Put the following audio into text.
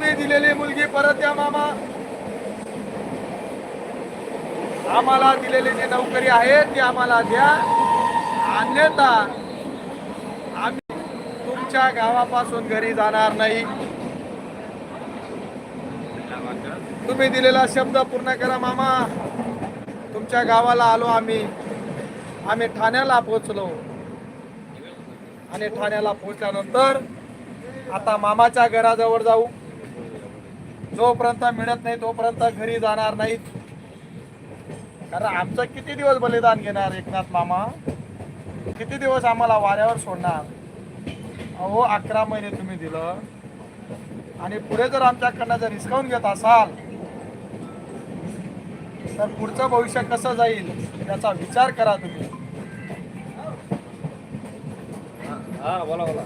तुम्ही दिलेली मुलगी परत द्या मामा. आम्हाला दिलेली जी नोकरी आहे ती आम्हाला द्या. अन्यथा आम्ही तुमच्या गावापासून घरी जाणार नाही. तुम्ही दिलेला शब्द पूर्ण करा मामा. तुमच्या गावाला आलो आम्ही. आम्ही ठाण्याला पोहोचलो. आणि ठाण्याला पोहोचल्यानंतर आता मामाच्या घराजवळ जाऊ. जोपर्यंत मिळत नाही तोपर्यंत घरी जाणार नाहीत. कारण आमचं किती दिवस बलिदान घेणार एकनाथ मामा? किती दिवस आम्हाला वाऱ्यावर सोडणार? अहो अकरा महिने तुम्ही दिलं. आणि पुढे जर आमच्याकडनं जर हिसकावून घेत असाल तर पुढचं भविष्य कसं जाईल याचा विचार करा तुम्ही. हा बोला बोला.